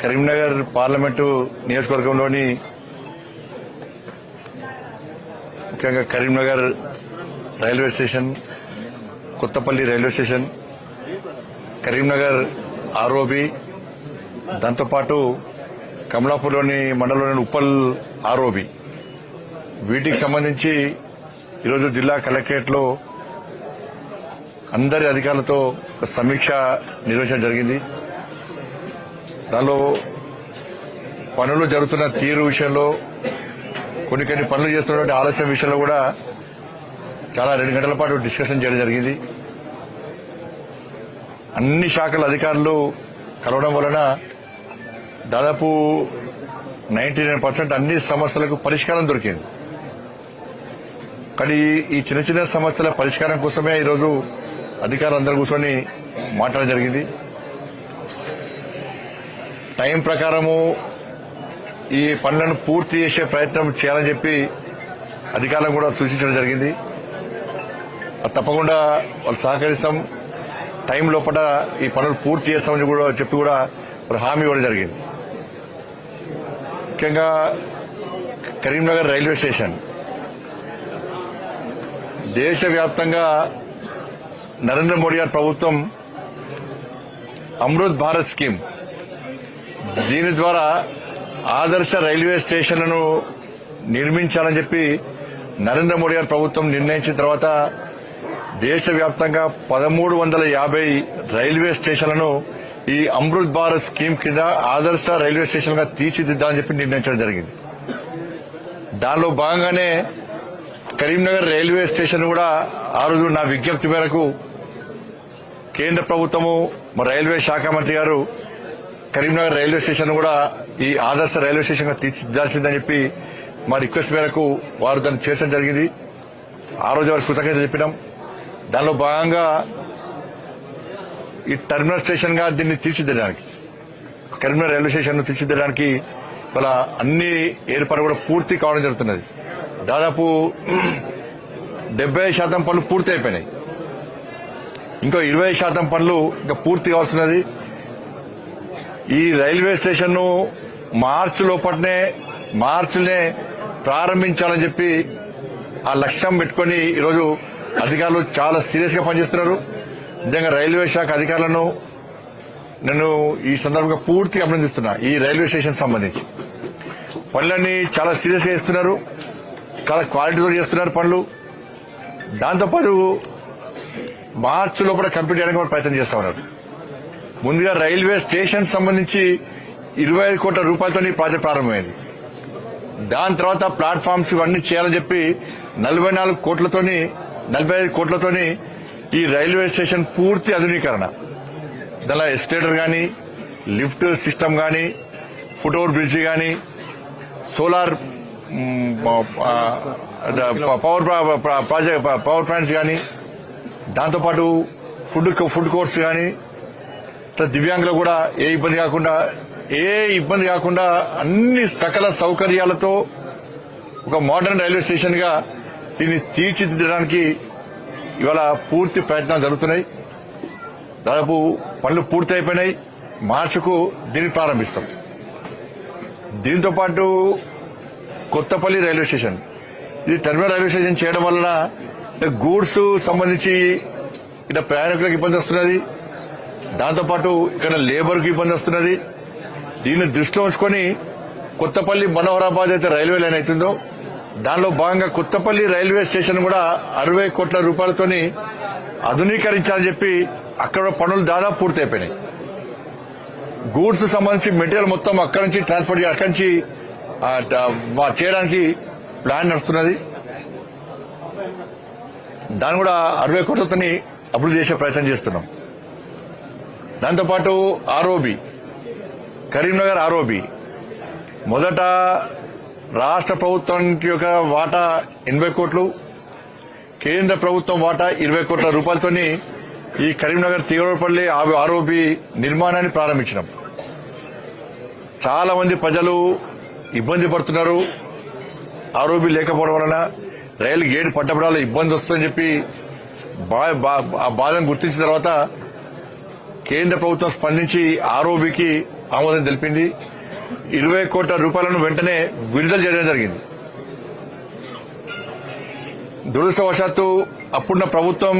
Karimnagar parliament నియోజకవర్గంలోని ముఖ్యంగా Karimnagar railway station Kothapalli railway station Karimnagar ROB దాంతోపాటు కమలాపూర్లోని మండలంలోని ఉప్పల్ ఆర్ఓబి. వీటికి సంబంధించి ఈరోజు జిల్లా కలెక్టరేట్లో అందరి అధికారులతో ఒక సమీక్ష నిర్వహించడం జరిగింది. దానిలో పనులు జరుగుతున్న తీరు విషయంలో కొన్ని కొన్ని పనులు చేస్తున్నటువంటి ఆలస్యం విషయంలో కూడా చాలా రెండు గంటల పాటు డిస్కషన్ చేయడం జరిగింది. అన్ని శాఖల అధికారులు కలవడం వలన దాదాపు నైన్టీ నైన్ పర్సెంట్ అన్ని సమస్యలకు పరిష్కారం దొరికింది. కానీ ఈ చిన్న చిన్న సమస్యల పరిష్కారం కోసమే ఈరోజు అధికారులందరూ కూర్చొని మాట్లాడడం జరిగింది. టైం ప్రకారము ఈ పనులను పూర్తి చేసే ప్రయత్నం చేయాలని చెప్పి అధికారులను కూడా సూచించడం జరిగింది. అది తప్పకుండా వాళ్ళు సహకరిస్తాం. టైం లోపల ఈ పనులు పూర్తి చేస్తామని కూడా చెప్పి కూడా మరి హామీ ఇవ్వడం జరిగింది. ముఖ్యంగా కరీంనగర్ రైల్వే స్టేషన్. దేశవ్యాప్తంగా నరేంద్ర మోడీ గారి ప్రభుత్వం అమృత్ భారత్ స్కీమ్ దీని ద్వారా ఆదర్శ రైల్వే స్టేషన్లను నిర్మించాలని చెప్పి నరేంద్ర మోడీ గారి ప్రభుత్వం నిర్ణయించిన తర్వాత దేశవ్యాప్తంగా పదమూడు వందల యాభై రైల్వే స్టేషన్లను ఈ అమృత్ భారత్ స్కీమ్ కింద ఆదర్శ రైల్వే స్టేషన్గా తీర్చిదిద్దామని చెప్పి నిర్ణయించడం జరిగింది. దానిలో భాగంగానే కరీంనగర్ రైల్వే స్టేషన్ కూడా ఆ రోజు నా విజ్ఞప్తి మేరకు కేంద్ర ప్రభుత్వము రైల్వే శాఖ మంత్రి గారు కరీంనగర్ రైల్వే స్టేషన్ కూడా ఈ ఆదర్శ రైల్వే స్టేషన్గా తీర్చిదిద్దాల్సిందని చెప్పి మా రిక్వెస్ట్ మేరకు వారు దాన్ని చేర్చడం జరిగింది. ఆ రోజు వారికి కృతజ్ఞత చెప్పినాం. దానిలో భాగంగా ఈ టెర్మినల్ స్టేషన్గా దీన్ని తీర్చిదిద్దడానికి కరీంనగర్ రైల్వే స్టేషన్ తీర్చిదిద్దడానికి ఇవాళ అన్ని ఏర్పాటు కూడా పూర్తి కావడం జరుగుతున్నది. దాదాపు డెబ్బై శాతం పనులు పూర్తి అయిపోయినాయి. ఇంకో ఇరవై శాతం పనులు ఇంకా పూర్తి కావాల్సినది. ఈ రైల్వే స్టేషన్ను మార్చి లోపలనే మార్చినే ప్రారంభించాలని చెప్పి ఆ లక్ష్యం పెట్టుకుని ఈరోజు అధికారులు చాలా సీరియస్గా పనిచేస్తున్నారు. నిజంగా రైల్వే శాఖ అధికారులను నేను ఈ సందర్భంగా పూర్తిగా అభినందిస్తున్నా ఈ రైల్వే స్టేషన్ సంబంధించి. పనులన్నీ చాలా సీరియస్గా చేస్తున్నారు. చాలా క్వాలిటీతో చేస్తున్నారు పనులు. దాంతోపాటు మార్చి లోపల కంప్లీట్ చేయడానికి కూడా ప్రయత్నం చేస్తా ఉన్నారు. ముందుగా రైల్వే స్టేషన్ సంబంధించి ఇరవై ఐదు కోట్ల రూపాయలతో ప్రాజెక్ట్ ప్రారంభమైంది దాని తర్వాత ప్లాట్ఫామ్స్ ఇవన్నీ చేయాలని చెప్పి నలభై నాలుగు కోట్లతోని నలభై ఐదు కోట్లతోని ఈ రైల్వే స్టేషన్ పూర్తి ఆధునీకరణ దానిలో ఎస్కేటర్ గాని లిఫ్ట్ సిస్టమ్ గాని ఫుట్ఓవర్ బ్రిడ్జ్ గాని solar power project power plants కానీ దాంతోపాటు ఫుడ్ ఫుడ్ కోర్ట్స్ కానీ దివ్యాంగులు కూడా ఏ ఇబ్బంది కాకుండా ఏ ఇబ్బంది కాకుండా అన్ని సకల సౌకర్యాలతో ఒక మోడర్న్ రైల్వే స్టేషన్గా దీన్ని తీర్చిదిద్దడానికి ఇవాళ పూర్తి ప్రయత్నాలు జరుగుతున్నాయి. దాదాపు పనులు పూర్తి అయిపోయినాయి మార్చుకు దీన్ని ప్రారంభిస్తాం. దీంతో పాటు కొత్తపల్లి రైల్వే స్టేషన్. ఇది టెర్మినల్ రైల్వే స్టేషన్ చేయడం వలన గూడ్స్ సంబంధించి ఇక్కడ ప్రయాణికులకు ఇబ్బంది వస్తున్నది. దాంతోపాటు ఇక్కడ లేబర్కు ఇబ్బంది వస్తున్నది. దీన్ని దృష్టిలో ఉంచుకొని కొత్తపల్లి మనోహరాబాద్ అయితే రైల్వే లైన్ అవుతుందో దానిలో భాగంగా కొత్తపల్లి రైల్వే స్టేషన్ కూడా అరవై కోట్ల రూపాయలతోని ఆధునీకరించాలని చెప్పి అక్కడ పనులు దాదాపు పూర్తయిపోయినాయి. గూడ్స్ సంబంధించి మెటీరియల్ మొత్తం అక్కడి నుంచి ట్రాన్స్పోర్ట్ అక్కడి నుంచి చేయడానికి ప్లాన్ నడుస్తున్నది. దాన్ని కూడా అరవై కోట్లతోని అభివృద్ధి చేసే ప్రయత్నం చేస్తున్నాం. దాంతోపాటు ఆర్ఓబి కరీంనగర్ ఆర్ఓబి మొదట రాష్ట్ర ప్రభుత్వానికి యొక్క వాటా ఎనభై కోట్లు కేంద్ర ప్రభుత్వం వాటా ఇరవై కోట్ల రూపాయలతోని ఈ కరీంనగర్ తీవ్రపల్లి ఆరోపి నిర్మాణాన్ని ప్రారంభించినాం. చాలా మంది ప్రజలు ఇబ్బంది పడుతున్నారు. ఆరోపి లేకపోవడం వలన రైలు గేట్ పట్టబడాలో ఇబ్బంది వస్తుందని చెప్పి బా- ఆ బాధను గుర్తించిన తర్వాత కేంద్ర ప్రభుత్వం స్పందించి ఆర్ఓబికి ఆమోదం తెలిపింది. ఇరవై కోట్ల రూపాయలను వెంటనే విడుదల చేయడం జరిగింది. దురదృష్టవశాత్తు అప్పుడున్న ప్రభుత్వం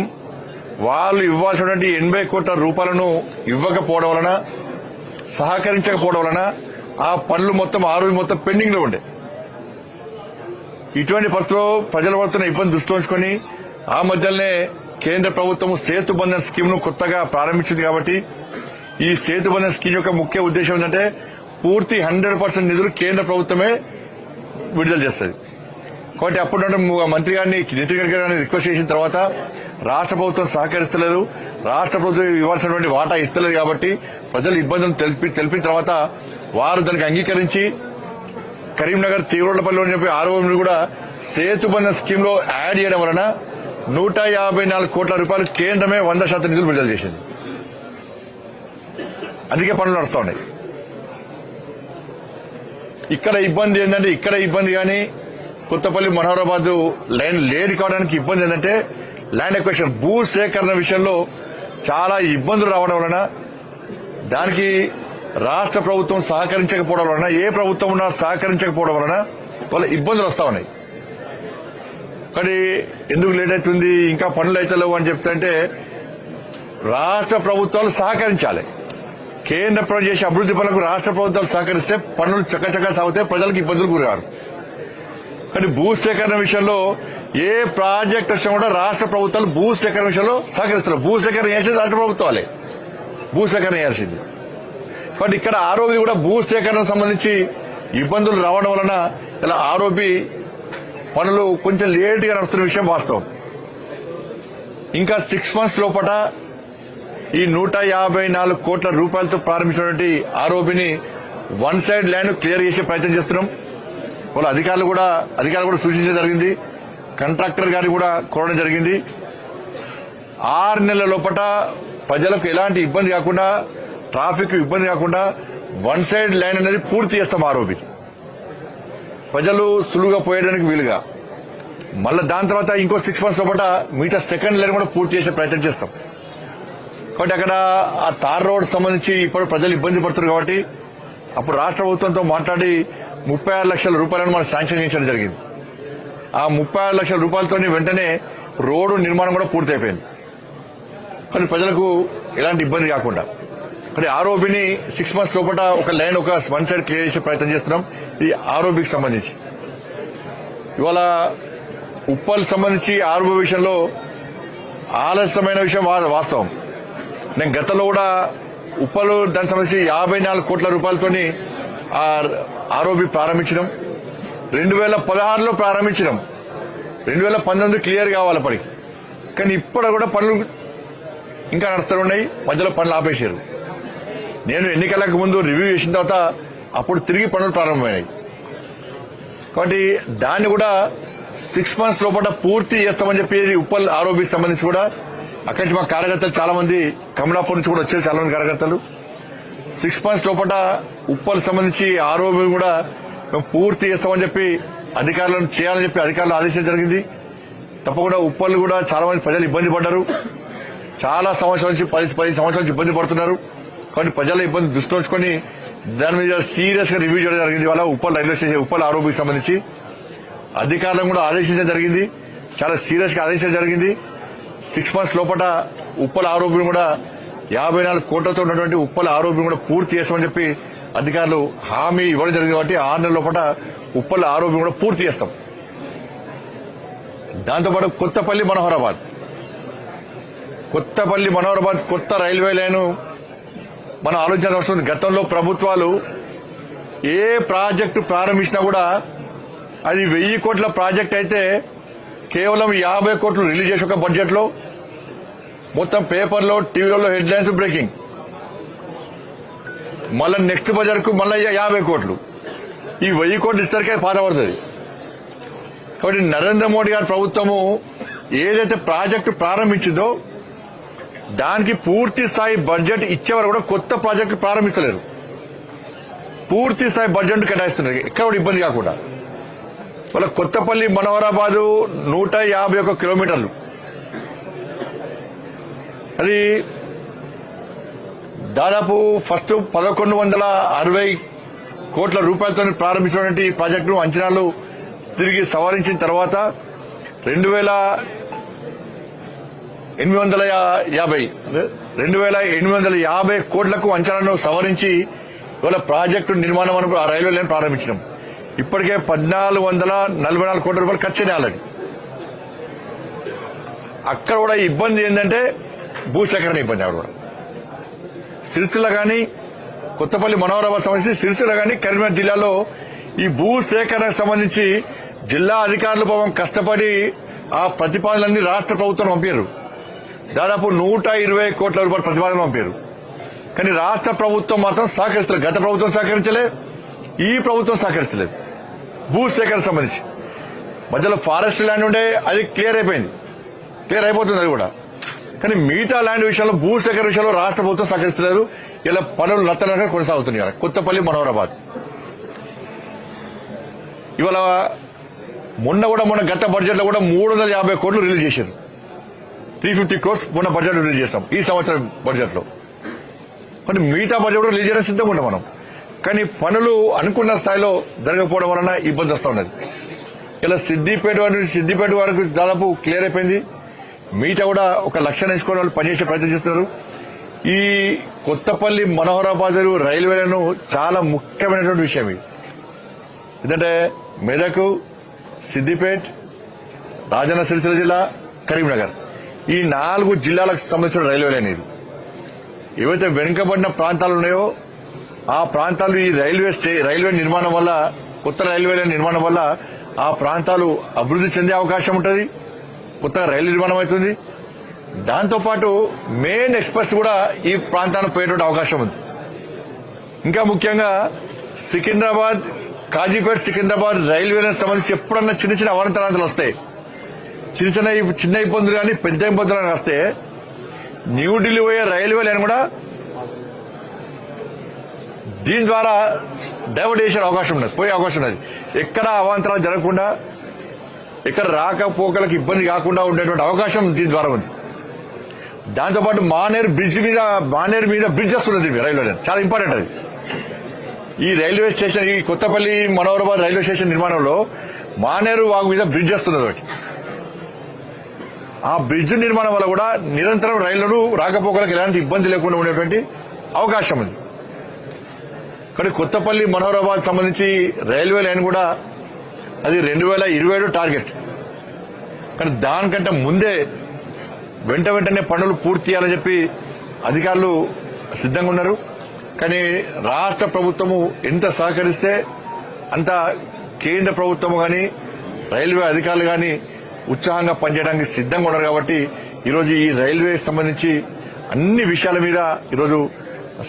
వాళ్ళు ఇవ్వాల్సినటువంటి ఎనభై కోట్ల రూపాయలను ఇవ్వకపోవడం వలన సహకరించకపోవడం వలన ఆ పనులు మొత్తం ఆరోగ్యం మొత్తం పెండింగ్లో ఉండే. ఇటువంటి పరిస్థితుల్లో ప్రజలు పడుతున్న ఇబ్బంది దృష్టి ఉంచుకొని ఆ మధ్యలోనే కేంద్ర ప్రభుత్వం సేతు బంధన్ స్కీమ్ను కొత్తగా ప్రారంభించింది కాబట్టి ఈ సేతు బంధన్ స్కీమ్ యొక్క ముఖ్య ఉద్దేశం ఏంటంటే పూర్తి హండ్రెడ్ పర్సెంట్ నిధులు కేంద్ర ప్రభుత్వమే విడుదల చేస్తుంది. కాబట్టి అప్పుడు మంత్రి గారిని నితిన్ గడ్కరీ గారిని రిక్వెస్ట్ చేసిన తర్వాత రాష్ట్ర ప్రభుత్వం సహకరిస్తలేదు. రాష్ట్ర ప్రభుత్వం ఇవ్వాల్సినటువంటి వాటా ఇస్తలేదు కాబట్టి ప్రజలు ఇబ్బందులు తెలిపి తెలిపిన తర్వాత వారు దానికి అంగీకరించి కరీంనగర్ తీవ్రపల్లిలో చెప్పి ఆరోగ్యం కూడా సేతుబంధ స్కీమ్లో యాడ్ చేయడం వలన నూట యాభై నాలుగు కోట్ల రూపాయలు కేంద్రమే వంద శాతం నిధులు విడుదల చేసింది. అందుకే పనులు నడుస్తా ఉన్నాయి ఇక్కడ ఇబ్బంది ఏంటంటే ఇక్కడ ఇబ్బంది కానీ కొత్తపల్లి మనోహరాబాద్ లైన్ లేడ్ కావడానికి ఇబ్బంది ఏంటంటే ల్యాండ్ ఎక్వేషన్ భూ సేకరణ విషయంలో చాలా ఇబ్బందులు రావడం వలన దానికి రాష్ట్ర ప్రభుత్వం సహకరించకపోవడం వలన ఏ ప్రభుత్వం ఉన్నా సహకరించకపోవడం వలన వాళ్ళ ఇబ్బందులు వస్తా ఉన్నాయి. కానీ ఎందుకు లేట్ అవుతుంది? ఇంకా పనులు అయితే లేవు అని చెప్తుంటే రాష్ట్ర ప్రభుత్వాలు సహకరించాలి. కేంద్ర ప్రభుత్వం చేసే అభివృద్ది పనులకు రాష్ట్ర ప్రభుత్వాలు సహకరిస్తే పనులు చక్కచక్క సాగుతాయి ప్రజలకు ఇబ్బందులు గురగారు కానీ భూ సేకరణ విషయంలో ఏ ప్రాజెక్ట్ వచ్చినా కూడా రాష్ట్ర ప్రభుత్వాలు భూసేకరణ విషయంలో సహకరిస్తున్నారు. భూసేకరణ చేసేది రాష్ట్ర ప్రభుత్వాలే. భూసేకరణ చేయాల్సింది. కాబట్టి ఇక్కడ ఆరోపి కూడా భూ సంబంధించి ఇబ్బందులు రావడం వలన ఇలా ఆరోపి పనులు కొంచెం లేట్గా నడుస్తున్న విషయం వాస్తవం. ఇంకా సిక్స్ మంత్స్ లోపల ఈ నూట యాభై నాలుగు కోట్ల రూపాయలతో ప్రారంభించినటువంటి ఆరోపిని వన్ సైడ్ ల్యాండ్ క్లియర్ చేసే ప్రయత్నం చేస్తున్నాం. వాళ్ళ అధికారులు కూడా అధికారులు కూడా సూచించడం జరిగింది. కాంట్రాక్టర్ గారిని కూడా కోరడం జరిగింది. ఆరు నెలల లోపల ప్రజలకు ఎలాంటి ఇబ్బంది కాకుండా ట్రాఫిక్ ఇబ్బంది కాకుండా వన్ సైడ్ లైన్ అనేది పూర్తి చేస్తాం ఆరోపి ప్రజలు సులువుగా పోయడానికి వీలుగా. మళ్ళీ దాని తర్వాత ఇంకో సిక్స్ మంత్స్ లోపల మిగతా సెకండ్ లైన్ కూడా పూర్తి చేసే ప్రయత్నం చేస్తాం. కాబట్టి అక్కడ ఆ తార్ రోడ్ సంబంధించి ఇప్పుడు ప్రజలు ఇబ్బంది పడుతున్నారు కాబట్టి అప్పుడు రాష్ట్ర ప్రభుత్వంతో మాట్లాడి ముప్పై ఆరు లక్షల రూపాయలను మనం శాంక్షన్ చేయించడం జరిగింది. ఆ ముప్పై ఆరు లక్షల రూపాయలతో వెంటనే రోడ్డు నిర్మాణం కూడా పూర్తయిపోయింది. కానీ ప్రజలకు ఎలాంటి ఇబ్బంది కాకుండా. అంటే ఆరోబిని సిక్స్ మంత్స్ లోపల ఒక లైన్ ఒక వన్ సైడ్ క్లియర్ చేసే ప్రయత్నం చేస్తున్నాం. ఇది ఆరోబికి సంబంధించి. ఇవాళ ఉప్పల్ సంబంధించి ఆరోగ్య విషయంలో ఆలస్యమైన విషయం వా- వాస్తవం. నేను గతంలో కూడా ఉప్పలు దానికి సంబంధించి యాభై నాలుగు కోట్ల రూపాయలతోని ఆ ఆరోపి ప్రారంభించడం రెండు వేల పదహారులో ప్రారంభించడం రెండు వేల పంతొమ్మిది క్లియర్ కావాలి పడికి కానీ ఇప్పుడు కూడా పనులు ఇంకా నడుస్తూ ఉన్నాయి. మధ్యలో పనులు ఆపేశారు. నేను ఎన్నికలకు ముందు రివ్యూ చేసిన తర్వాత అప్పుడు తిరిగి పనులు ప్రారంభమైనాయి. కాబట్టి దాన్ని కూడా సిక్స్ మంత్స్ లోపల పూర్తి చేస్తామని చెప్పి ఉప్పల్ ఆరోపి సంబంధించి కూడా అక్కడి నుంచి మా కార్యకర్తలు చాలా మంది కమలాపూర్ నుంచి కూడా వచ్చారు చాలా మంది కార్యకర్తలు. సిక్స్ మంత్స్ లోపల ఉప్పల్ సంబంధించి ఆరోపి కూడా మేము పూర్తి చేస్తామని చెప్పి అధికారులను చేయాలని చెప్పి అధికారులు ఆదేశించడం జరిగింది. తప్పకుండా ఉప్పల్ కూడా చాలా మంది ప్రజలు ఇబ్బంది పడ్డారు. చాలా సంవత్సరాల నుంచి పది పది సంవత్సరాల నుంచి ఇబ్బంది పడుతున్నారు. కాబట్టి ప్రజల ఇబ్బంది దృష్టి ఉంచుకొని దాని మీద సీరియస్గా రివ్యూ చేయడం జరిగింది. వాళ్ళ ఉప్పల్ రైల్వే స్టేషన్ ఉప్పల్ ఆరోగ్యకి సంబంధించి అధికారులను కూడా ఆదేశించడం జరిగింది. చాలా సీరియస్గా ఆదేశించడం జరిగింది. సిక్స్ మంత్స్ లోపల ఉప్పల ఆరోపణ కూడా యాభై నాలుగు కోట్లతో ఉన్నటువంటి ఉప్పల ఆరోపణ కూడా పూర్తి చేస్తామని చెప్పి అధికారులు హామీ ఇవ్వడం జరిగింది కాబట్టి ఆరు నెలల లోపల ఉప్పల ఆరోపణ కూడా పూర్తి చేస్తాం. దాంతోపాటు కొత్తపల్లి మనోహరాబాద్. కొత్తపల్లి మనోహరాబాద్ కొత్త రైల్వే లైను మనం ఆలోచించాల్సిన అవసరం గతంలో ప్రభుత్వాలు ఏ ప్రాజెక్టు ప్రారంభించినా కూడా అది వెయ్యి కోట్ల ప్రాజెక్ట్ అయితే కేవలం యాభై కోట్లు రిలీజ్ చేసి ఒక బడ్జెట్లో మొత్తం పేపర్లో టీవీలలో హెడ్లైన్స్ బ్రేకింగ్. మళ్ళీ నెక్స్ట్ బడ్జెట్కు మళ్ళీ యాభై కోట్లు. ఈ వెయ్యి కోట్లు ఇస్తరికే పారపడుతుంది కాబట్టి నరేంద్ర మోడీ గారి ప్రభుత్వము ఏదైతే ప్రాజెక్టు ప్రారంభించిందో దానికి పూర్తి స్థాయి బడ్జెట్ ఇచ్చేవారు కూడా కొత్త ప్రాజెక్టు ప్రారంభించలేరు పూర్తి స్థాయి బడ్జెట్ కేటాయిస్తున్నారు. ఎక్కడ కూడా ఇబ్బంది కాకుండా. వాళ్ళ కొత్తపల్లి మనోహరాబాదు నూట యాభై ఒక్క కిలోమీటర్లు. అది దాదాపు ఫస్ట్ పదకొండు వందల అరవై కోట్ల రూపాయలతో ప్రారంభించినటువంటి ఈ ప్రాజెక్టును అంచనాలు తిరిగి సవరించిన తర్వాత రెండు వేల ఎనిమిది వందల యాభై. రెండు వేల ఎనిమిది వందల యాభై కోట్లకు అంచనాలను సవరించి ఇవాళ ప్రాజెక్టు నిర్మాణం అని ఆ రైల్వే లైన్ ప్రారంభించినాం. ఇప్పటికే పద్నాలుగు వందల నలభై నాలుగు కోట్ల రూపాయలు ఖర్చు ఆల్రెడీ అక్కడ కూడా ఇబ్బంది ఏంటంటే భూసేకరణ ఇబ్బంది అక్కడ కూడా. సిరిసిల్ల కానీ కొత్తపల్లి మనోహరాబాద్ సంబంధించి సిరిసిల్ల కానీ కరీంనగర్ జిల్లాలో ఈ భూ సేకరణకు సంబంధించి జిల్లా అధికారులు పాపం కష్టపడి ఆ ప్రతిపాదనలన్నీ రాష్ట్ర ప్రభుత్వం పంపారు. దాదాపు నూట ఇరవై కోట్ల రూపాయల ప్రతిపాదన పంపారు. కానీ రాష్ట్ర ప్రభుత్వం మాత్రం సహకరించలేదు. గత ప్రభుత్వం సహకరించలే ఈ ప్రభుత్వం సహకరించలేదు. భూ సేకరణ సంబంధించి. మధ్యలో ఫారెస్ట్ ల్యాండ్ ఉండే అది క్లియర్ అయిపోయింది. క్లియర్ అయిపోతుంది అది కూడా. కానీ మిగతా ల్యాండ్ విషయంలో భూ సేకరణ విషయంలో రాష్ట్ర ప్రభుత్వం సహకరిస్తలేదు ఇలా పనులు నత్తనగా కొనసాగుతున్నాయి కొత్తపల్లి మనోహరాబాద్. ఇవాళ మొన్న కూడా మొన్న గత బడ్జెట్లో కూడా మూడు వందల యాభై కోట్లు రిలీజ్ చేశారు. త్రీ ఫిఫ్టీ క్రోర్స్ మొన్న బడ్జెట్ రిలీజ్ చేస్తాం ఈ సంవత్సరం బడ్జెట్లో మరి మిగతా బడ్జెట్ కూడా రిలీజ్ చేయడం సిద్ధంగా ఉన్నాం మనం. కానీ పనులు అనుకున్న స్థాయిలో జరగకపోవడం వలన ఇబ్బంది వస్తా ఉన్నది. ఇలా సిద్దిపేట వారి సిద్దిపేట వరకు దాదాపు క్లియర్ అయిపోయింది. మిగతా కూడా ఒక లక్ష్యాన్ని ఎంచుకునే వాళ్ళు పనిచేసే ప్రయత్నం చేస్తున్నారు. ఈ కొత్తపల్లి మనోహరాబాద్ రైల్వేలను చాలా ముఖ్యమైనటువంటి విషయం ఇది. ఎందుకంటే మెదక్ సిద్దిపేట్ రాజన్న సిరిసిల్ల జిల్లా కరీంనగర్. ఈ నాలుగు జిల్లాలకు సంబంధించిన రైల్వే లైన్ ఇది ఏవైతే వెనుకబడిన ప్రాంతాలు ఉన్నాయో ఆ ప్రాంతాలు ఈ రైల్వే స్టే రైల్వే నిర్మాణం వల్ల కొత్త రైల్వే లైన్ నిర్మాణం వల్ల ఆ ప్రాంతాలు అభివృద్ధి చెందే అవకాశం ఉంటుంది కొత్తగా రైలు నిర్మాణం అవుతుంది. దాంతోపాటు మెయిన్ ఎక్స్ప్రెస్ కూడా ఈ ప్రాంతానికి పోయేటువంటి అవకాశం ఉంది. ఇంకా ముఖ్యంగా సికింద్రాబాద్ కాజీపేట్ సికింద్రాబాద్ రైల్వేలకు సంబంధించి ఎప్పుడన్నా చిన్న చిన్న అవాంతరాంతాలు వస్తాయి. చిన్న చిన్న చిన్న ఇబ్బందులు కానీ పెద్ద ఇబ్బందులు కానీ వస్తే న్యూఢిల్లీ పోయే రైల్వే లైన్ కూడా దీని ద్వారా డైవర్ట్ చేసే అవకాశం ఉన్నది పోయే అవకాశం ఉన్నది. ఎక్కడ అవాంతరాలు జరగకుండా ఎక్కడ రాకపోకలకు ఇబ్బంది కాకుండా ఉండేటువంటి అవకాశం దీని ద్వారా ఉంది. దాంతోపాటు మానేరు బ్రిడ్జ్ మీద మానేరు మీద బ్రిడ్జ్ వస్తున్నది రైల్వే లైన్. చాలా ఇంపార్టెంట్ అది. ఈ రైల్వే స్టేషన్ ఈ కొత్తపల్లి మనోహరాబాద్ రైల్వే స్టేషన్ నిర్మాణంలో మానేరు వాగు మీద బ్రిడ్జ్ వస్తున్నది ఒకటి. ఆ బ్రిడ్జ్ నిర్మాణం వల్ల కూడా నిరంతరం రైళ్ళను రాకపోకలకు ఎలాంటి ఇబ్బంది లేకుండా ఉండేటువంటి అవకాశం ఉంది. కానీ కొత్తపల్లి మనోహరాబాద్ సంబంధించి రైల్వే లైన్ కూడా అది రెండు వేల ఇరవై ఏడు టార్గెట్. కానీ దానికంటే ముందే వెంట వెంటనే పనులు పూర్తి చేయాలని చెప్పి అధికారులు సిద్ధంగా ఉన్నారు. కానీ రాష్ట్ర ప్రభుత్వము ఎంత సహకరిస్తే అంత కేంద్ర ప్రభుత్వము కానీ రైల్వే అధికారులు కానీ ఉత్సాహంగా పనిచేయడానికి సిద్ధంగా ఉన్నారు కాబట్టి ఈరోజు ఈ రైల్వే సంబంధించి అన్ని విషయాల మీద ఈరోజు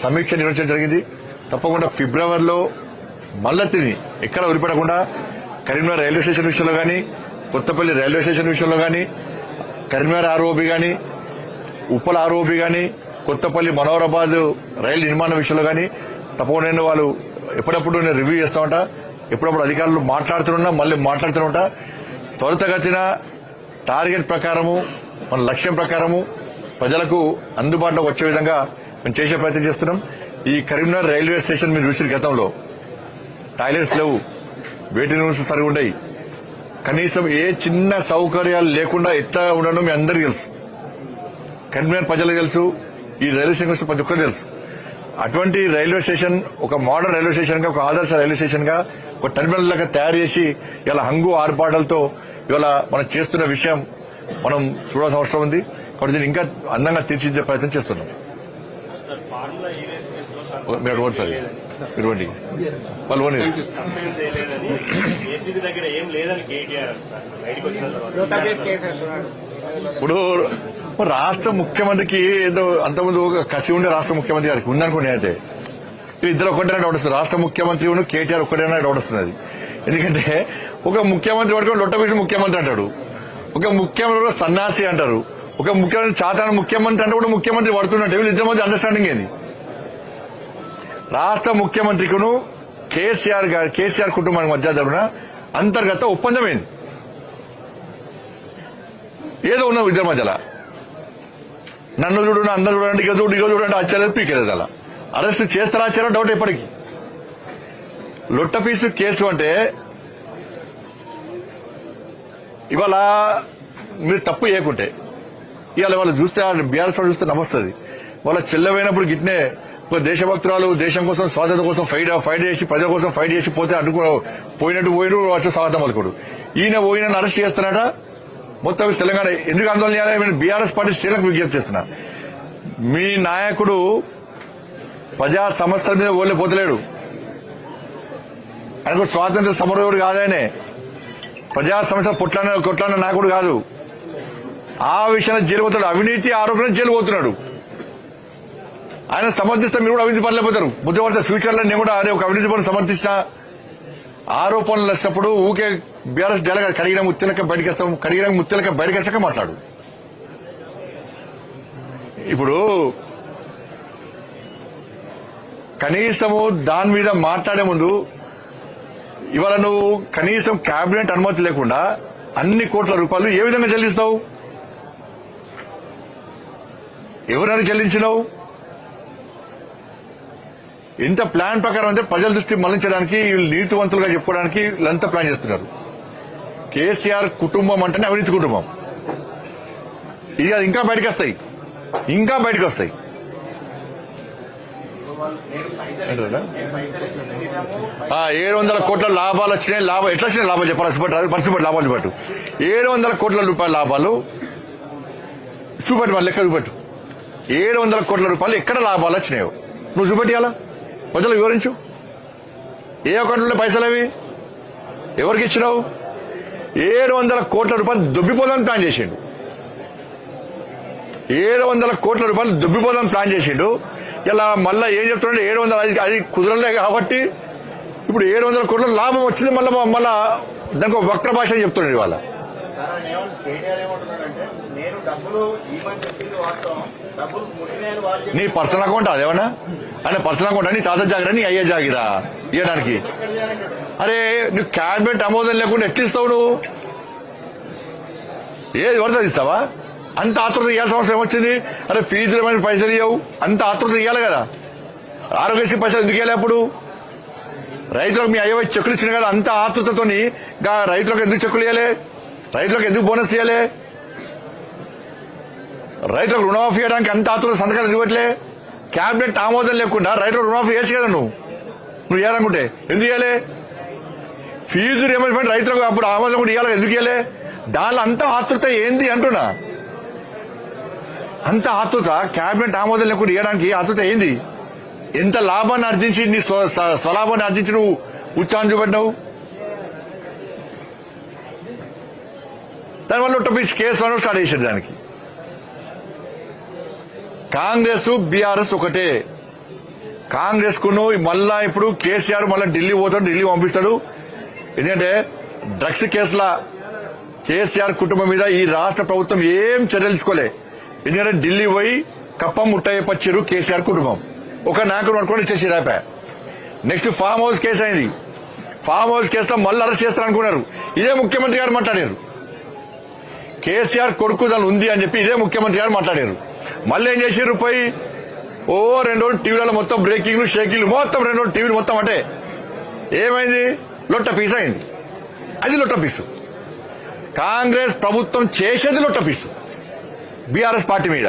సమీక్ష నిర్వహించడం జరిగింది. తప్పకుండా ఫిబ్రవరిలో మళ్ళా తిని ఎక్కడ వదిలిపెట్టకుండా కరీంనగర్ రైల్వే స్టేషన్ విషయంలో కానీ కొత్తపల్లి రైల్వే స్టేషన్ విషయంలో కానీ కరీంనగర్ ఆర్ఓబి కానీ ఉప్పల ఆర్ఓబి కానీ కొత్తపల్లి మనోహరాబాద్ రైలు నిర్మాణ విషయంలో కానీ తప్పకుండా నేను వాళ్ళు ఎప్పుడప్పుడు నేను రివ్యూ చేస్తా ఉంటా. ఎప్పుడప్పుడు అధికారులు మాట్లాడుతున్నా మళ్ళీ మాట్లాడుతూ ఉంటా. త్వరితగతిన టార్గెట్ ప్రకారము మన లక్ష్యం ప్రకారము ప్రజలకు అందుబాటులో వచ్చే విధంగా మేము చేసే ప్రయత్నం చేస్తున్నాం. ఈ కరీంనగర్ రైల్వే స్టేషన్ మీరు చూసిన గతంలో. టాయిలెట్స్ లేవు. వెయిటింగ్ రూమ్స్ సరిగా ఉండయి. కనీసం ఏ చిన్న సౌకర్యాలు లేకుండా ఎట్లా ఉండడం మీ అందరికీ తెలుసు. కరీంనగర్ ప్రజలకు తెలుసు. ఈ రైల్వే స్టేషన్ గురించి ప్రతి ఒక్కరికి తెలుసు. అటువంటి రైల్వే స్టేషన్ ఒక మోడర్న్ రైల్వే స్టేషన్గా ఒక ఆదర్శ రైల్వే స్టేషన్గా ఒక టెర్మినల్ లాగా తయారు చేసి ఇలా హంగు ఆర్పాటలతో ఇవాళ మనం చేస్తున్న విషయం మనం చూడాల్సిన అవసరం ఉంది. కాబట్టి దీన్ని ఇంకా అందంగా తీర్చిదిద్దే ప్రయత్నం చేస్తున్నాం. మీరు సార్. వాళ్ళు ఇప్పుడు రాష్ట్ర ముఖ్యమంత్రికి ఏదో అంతకుముందు ఒక కసి ఉండే రాష్ట్ర ముఖ్యమంత్రి గారికి ఉందనుకోండి అయితే ఇద్దరు ఒకటేనా డౌట్ వస్తుంది. రాష్ట్ర ముఖ్యమంత్రి కేటీఆర్ ఒకటేనా డౌట్ వస్తుంది. ఎందుకంటే ఒక ముఖ్యమంత్రి పట్టుకొని లొట్టబీసి ముఖ్యమంత్రి అంటాడు. ఒక ముఖ్యమంత్రి కూడా సన్నాసి అంటారు. ఒక ముఖ్యమంత్రి చాతాన ముఖ్యమంత్రి అంటే కూడా ముఖ్యమంత్రి పడుతున్నట్టు. వీళ్ళు ఇద్దరి మధ్య అండర్స్టాండింగ్ ఏంది? రాష్ట్ర ముఖ్యమంత్రికును కేసీఆర్ కేసీఆర్ కుటుంబానికి మధ్య జరిగిన అంతర్గత ఒప్పందం ఏంది? ఏదో ఉన్న ఇద్దరి మధ్యలో. నన్ను చూడు అందరు చూడండి ఇక చూడు ఇక చూడండి ఆశ్చర్యం పీకేలేదు అలా. అరెస్ట్ చేస్తారా ఆశ్చర్యం డౌట్ ఎప్పటికి లొట్టపీసు కేసు అంటే ఇవాళ మీరు తప్పు చేయకుంటే ఇవాళ వాళ్ళు చూస్తే బీఆర్ఎస్ వాళ్ళు చూస్తే నమస్తుంది వాళ్ళ చెల్లవైనప్పుడు గిట్నే దేశభక్తురాలు దేశం కోసం స్వాతంత్రం కోసం ఫైట్ ఫైట్ చేసి ప్రజల కోసం ఫైట్ చేసి పోతే అడ్డుకో పోయినట్టు పోయిన వచ్చి స్వాగతం పలుకుడు. ఈయన పోయిన అరెస్ట్ చేస్తున్నాడ? మొత్తం తెలంగాణ ఎందుకు ఆందోళన చేయాలి? బీఆర్ఎస్ పార్టీ శ్రీలకు విజ్ఞప్తి చేస్తున్నా. మీ నాయకుడు ప్రజా సమస్యల మీద ఓళ్ళే పోతలేడు. ఆయనకు స్వాతంత్ర సమరయోడు కాదాయనే ప్రజా సమస్యలు పొట్లాన కొట్లాన నాయకుడు కాదు. ఆ విషయంలో జైలు పోతాడు. అవినీతి ఆరోపణ జైలు పోతున్నాడు. ఆయన సమర్థిస్తే మీరు కూడా అవినీతి పనులు పోతారు. బుద్ధపడితే ఫ్యూచర్లో నేను కూడా అదే ఒక అవినీతి పనులు సమర్థించిన ఆరోపణలు వచ్చినప్పుడు ఊకే బీఆర్ఎస్ డెలగా కడిగిన ముత్తులక బయటకు వస్తాం. కడిగిన ముత్తులక బయటకు వచ్చాక మాట్లాడు. ఇప్పుడు కనీసము దాని మీద మాట్లాడే ముందు ఇవాళ నువ్వు కనీసం కేబినెట్ అనుమతి లేకుండా అన్ని కోట్ల రూపాయలు ఏ విధంగా చెల్లిస్తావు ఎవరైనా చెల్లించినావు? ఇంత ప్లాన్ ప్రకారం అంటే ప్రజల దృష్టి మళ్ళించడానికి వీళ్ళు నీతివంతులుగా చెప్పుకోవడానికి వీళ్ళంతా ప్లాన్ చేస్తున్నారు. కేసీఆర్ కుటుంబం అంటేనే అవినీతి కుటుంబం. ఇది అది ఇంకా బయటకు వస్తాయి. ఇంకా బయటకు వస్తాయి. ఏడు వందల? కోట్ల లాభాలు వచ్చినాయి. లాభం ఎట్లా వచ్చినాయి లాభాలు చెప్పాలి పరిస్థితి పరిస్థితి లాభాలు చూపట్టు. ఏడు వందల కోట్ల రూపాయల లాభాలు చూపెట్టు మన లెక్క చూపెట్టు. ఏడు వందల కోట్ల రూపాయలు ఎక్కడ లాభాలు వచ్చినాయో. నువ్వు చూపెట్టియాలా ప్రజలు వివరించు. ఏ అకౌంట్లో పైసలు అవి? ఎవరికి ఇచ్చినావు? ఏడు వందల కోట్ల రూపాయలు దుబ్బిపోదాం ప్లాన్ చేసిండు. ఏడు వందల కోట్ల రూపాయలు దుబ్బిపోదాం ప్లాన్ చేసిండు. ఇలా మళ్ళా ఏం చెప్తున్నాడు ఏడు వందల అది అది కుదరలే కాబట్టి ఇప్పుడు ఏడు వందల కోట్ల లాభం వచ్చింది మళ్ళా మళ్ళా దానికి ఒక వక్ర భాష చెప్తున్నాడు ఇవాళ. నీ పర్సనల్ అకౌంట్ అదేమన్నా? ఆయన పర్సనల్ అకౌంట్ నీ తాత జాగిరా నీ అయ్యే జాగిరా ఇవ్వడానికి అరే నువ్వు క్యాబినెట్ ఆమోదం లేకుండా ఎట్లా ఇస్తావు నువ్వు? ఏది పడుతుంది ఇస్తావా అంత ఆతృత ఇవ్వాల్సిన అవసరం ఏమొచ్చింది? అరే ఫీజులు ఏమైనా పైసలు ఇవ్వవు అంత ఆతృత ఇవ్వాలి కదా. ఆరోగ్యశ్రీ పైసలు ఎందుకు ఇవ్వాలి అప్పుడు? రైతులకు మీ అయ్యవ చెక్కులు ఇచ్చిన కదా అంత ఆతృతతోని గా రైతులకు ఎందుకు చెక్కులు ఇవ్వాలి రైతులకు ఎందుకు బోనస్ ఇవ్వాలి రైతులకు రుణమాఫీ చేయడానికి అంత ఆతృత సంతకాలు ఇవ్వట్లే క్యాబినెట్ ఆమోదం లేకుండా రైతులకు రుణమాఫీ చేయొచ్చు కదా నువ్వు? నువ్వు ఇవ్వాలనుకుంటే ఎందుకు ఇవ్వాలి ఫీజు రియంబర్స్మెంట్ రైతులకు అప్పుడు ఆమోదం కూడా ఇవ్వాలి ఎందుకు ఇవ్వాలి దానిలో అంత ఆతృత ఏంది అంటున్నా? అంత ఆతృత కేబినెట్ ఆమోదం లేకుండా ఇవ్వడానికి ఆతృత ఏంది? ఎంత లాభాన్ని ఆర్జించి నీ స్వ- స్వలాభాన్ని ఆర్జించి నువ్వు ఉత్సాహం చూపడ్డావు దానివల్ల టొపీస్ కేసు అని స్టార్ట్ చేశారు దానికి. కాంగ్రెస్ బీఆర్ఎస్ ఒకటే. కాంగ్రెస్ కును మళ్ళా ఇప్పుడు కేసీఆర్ మళ్ళీ ఢిల్లీ పోతాడు ఢిల్లీ పంపిస్తాడు. ఎందుకంటే డ్రగ్స్ కేసుల కేసీఆర్ కుటుంబం మీద ఈ రాష్ట్ర ప్రభుత్వం ఏం చర్యలు తీసుకోలే. ఎందుకంటే ఢిల్లీ పోయి కప్పం ముట్టయ్యపచ్చారు కేసీఆర్ కుటుంబం. ఒక నాయకుడు పట్టుకొని ఇచ్చేసి రాపా. నెక్స్ట్ ఫామ్ హౌస్ కేసు అయింది. ఫామ్ హౌస్ కేసులో మళ్ళీ అరెస్ట్ చేస్తారు అనుకున్నారు ఇదే ముఖ్యమంత్రి గారు మాట్లాడారు. కేసీఆర్ కొడుకు దాని ఉంది అని చెప్పి ఇదే ముఖ్యమంత్రి గారు మాట్లాడారు. మళ్ళీ ఏం చేసారు పోయి? ఓ రెండు రోజులు టీవీలలో మొత్తం బ్రేకింగ్లు షేకింగ్లు మొత్తం రెండు రోజులు టీవీలు మొత్తం అంటే ఏమైంది? లొట్ట పీస్ అయింది. అది లొట్ట పీసు కాంగ్రెస్ ప్రభుత్వం చేసేది లొట్ట పీసు బీఆర్ఎస్ పార్టీ మీద.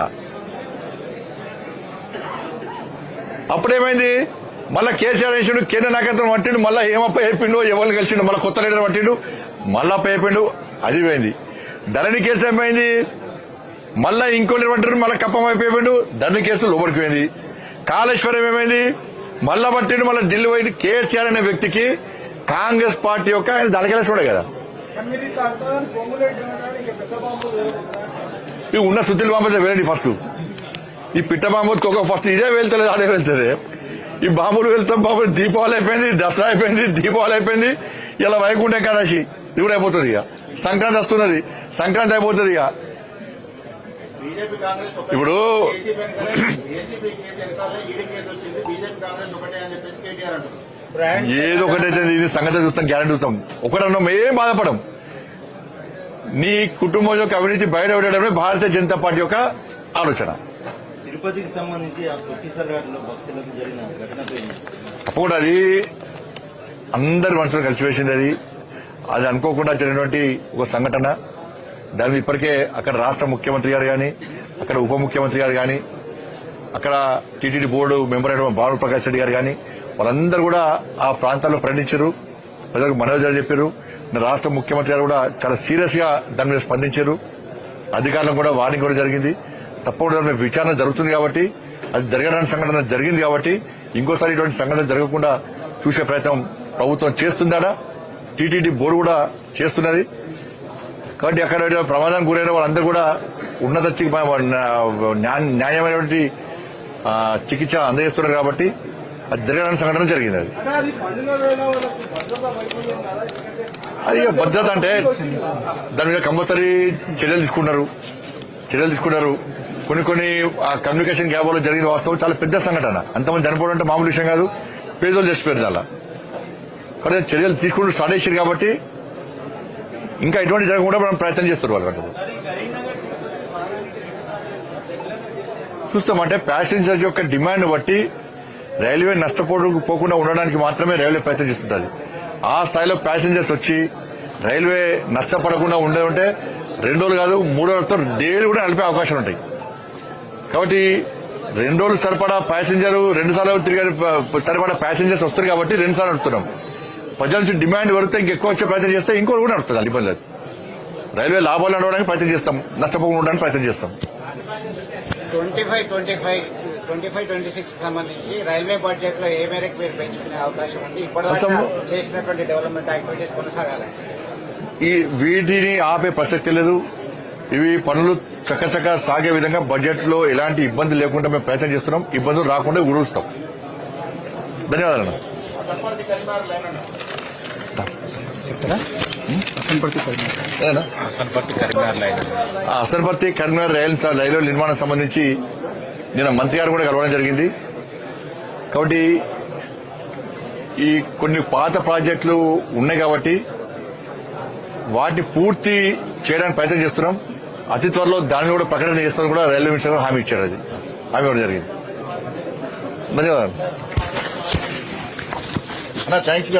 అప్పుడేమైంది? మళ్ళా కేసీఆర్ వేసిండు కేంద్ర నాయకత్వం పట్టిండు మళ్ళా ఏమప్ప చెప్పిండు ఎవరిని కలిసిండు? మళ్ళా కొత్త లీడర్ పట్టిండు మళ్ళా అప్ప అయిపోయిండు అది పోయింది. ధరణి కేసు ఏమైంది? మళ్ళా ఇంకో లీడర్ పట్టిండు మళ్ళా కప్పం అయిపోయిండు ధరణి కేసు లోపలికి పోయింది. కాళేశ్వరం ఏమైంది? మళ్ళా పట్టిండు మళ్ళీ ఢిల్లీ పోయి కేసీఆర్ అనే వ్యక్తికి కాంగ్రెస్ పార్టీ యొక్క ఆయన దళకెళ్ళేసుడే కదా. ఇవి ఉన్న సుత్తులు బాంబు వెళ్ళండి ఫస్ట్ ఈ పిట్ట బాంబు ఒక ఫస్ట్ ఇదే వెళ్తలేదు అదే వెళ్తుంది ఈ బాంబులు వెళ్తాం బాంబులు దీపావళి అయిపోయింది దసరా అయిపోయింది దీపావళి అయిపోయింది. ఇలా వైకుంఠ ఏకాదశి ఇది కూడా అయిపోతుంది ఇక. సంక్రాంతి వస్తున్నది సంక్రాంతి అయిపోతుంది ఇక. బీజేపీ కాంగ్రెస్ ఒకటే. ఇప్పుడు ఏదో ఒకటైతే ఇది సంగతి చూస్తాం గ్యారంటీ చూస్తాం. ఒకటన్నా ఏం బాధపడం. నీ కుటుంబం యొక్క అవినీతి బయట పెట్టడమే భారతీయ జనతా పార్టీ యొక్క ఆలోచన. తిరుపతికి సంబంధించి ఆ తొక్కిసర్ ఘాట్లో భక్తులకు జరిగిన ఘటనపై తప్పకుండా అది అందరి మనుషులు కలిసివేసింది అది. అది అనుకోకుండా జరిగినటువంటి ఒక సంఘటన. దాని ఇప్పటికే అక్కడ రాష్ట్ర ముఖ్యమంత్రి గారు కానీ అక్కడ ఉప ముఖ్యమంత్రి గారు కానీ అక్కడ టీటీడీ బోర్డు మెంబర్ అయిన భాను ప్రకాష్ రెడ్డి గారు కానీ వాళ్ళందరూ కూడా ఆ ప్రాంతాల్లో ప్రకటించారు. ప్రజలకు మనోజాలు చెప్పారు. రాష్ట్ర ముఖ్యమంత్రి గారు కూడా చాలా సీరియస్గా దాని మీద స్పందించారు. అధికారులకు కూడా వార్నింగ్ కూడా జరిగింది. తప్పకుండా దాని విచారణ జరుగుతుంది కాబట్టి అది జరగడానికి సంఘటన జరిగింది కాబట్టి ఇంకోసారి ఇటువంటి సంఘటన జరగకుండా చూసే ప్రయత్నం ప్రభుత్వం చేస్తుందా టీటీడీ బోర్డు కూడా చేస్తున్నది. కాబట్టి అక్కడ ప్రమాదం ప్రమాదానికి గురైన వాళ్ళందరూ కూడా ఉన్నత న్యాయమైనటువంటి చికిత్స అందజేస్తున్నారు కాబట్టి అది జరగడానికి సంఘటన జరిగింది అది. అది భద్రత అంటే దాని మీద కంపల్సరీ చర్యలు తీసుకున్నారు చర్యలు తీసుకున్నారు కొన్ని కొన్ని ఆ కమ్యూనికేషన్ గ్యాప్ జరిగిన వాస్తవం చాలా పెద్ద సంఘటన. అంతమంది చనిపోవడం అంటే మామూలు విషయం కాదు. పేదోళ్ళు చేసిపోయారు అలా కానీ చర్యలు తీసుకుంటూ స్టార్ట్ చేశారు కాబట్టి ఇంకా ఎటువంటి జరగకుండా మనం ప్రయత్నం చేస్తారు వాళ్ళు చూస్తామంటే ప్యాసింజర్స్ యొక్క డిమాండ్ బట్టి రైల్వే నష్టపోకుండా ఉండడానికి మాత్రమే రైల్వే ప్రయత్నం చేస్తుంటుంది. ఆ స్థాయిలో ప్యాసింజర్స్ వచ్చి రైల్వే నష్టపడకుండా ఉండే ఉంటే రెండు రోజులు కాదు మూడో రోజులతో డైలీ కూడా నడిపే అవకాశాలు ఉంటాయి. కాబట్టి రెండు రోజులు సరిపడా ప్యాసింజర్ రెండు సార్లు తిరిగి సరిపడా ప్యాసింజర్స్ వస్తారు కాబట్టి రెండు సార్లు నడుపుతున్నాం. ప్రజల నుంచి డిమాండ్ పెడితే ఇంకెక్కువ వచ్చే ప్రయత్నం చేస్తే ఇంకోటి కూడా నడుపుతుంది అది ఇబ్బంది లేదు. రైల్వే లాభాలు నడవడానికి ప్రయత్నం చేస్తాం నష్టపోకుండా ఉండడానికి ప్రయత్నం చేస్తాం. Twenty five twenty five twenty five twenty six సంబంధించి రైల్వే బడ్జెట్లో ఏ మేరకు మీరు పెంచుకునే అవకాశం ఉంది? అసలు- చేసినటువంటి డెవలప్మెంట్ యాక్టివిటీస్ కొనసాగాలి? ఈ వీటిని ఆపే ప్రసక్తి లేదు. ఇవి పనులు చక్కచక్క సాగే విధంగా బడ్జెట్లో ఎలాంటి ఇబ్బంది లేకుండా మేము ప్రయత్నం చేస్తున్నాం. ఇబ్బందులు రాకుండా ఉడుస్తాం ధన్యవాదాలు అసన్పర్తి కరీంనగర్ రైల్ రైల్వే నిర్మాణం సంబంధించి నిన్న మంత్రి గారు కూడా కలవడం జరిగింది. కాబట్టి ఈ కొన్ని పాత ప్రాజెక్టులు ఉన్నాయి కాబట్టి వాటిని పూర్తి చేయడానికి ప్రయత్నం చేస్తున్నాం. అతి త్వరలో దాన్ని కూడా ప్రకటన చేస్తామని కూడా రైల్వే మినిస్టర్ హామీ ఇచ్చారు అది. హామీ కూడా జరిగింది. ధన్యవాదాలు. అన్న థ్యాంక్స్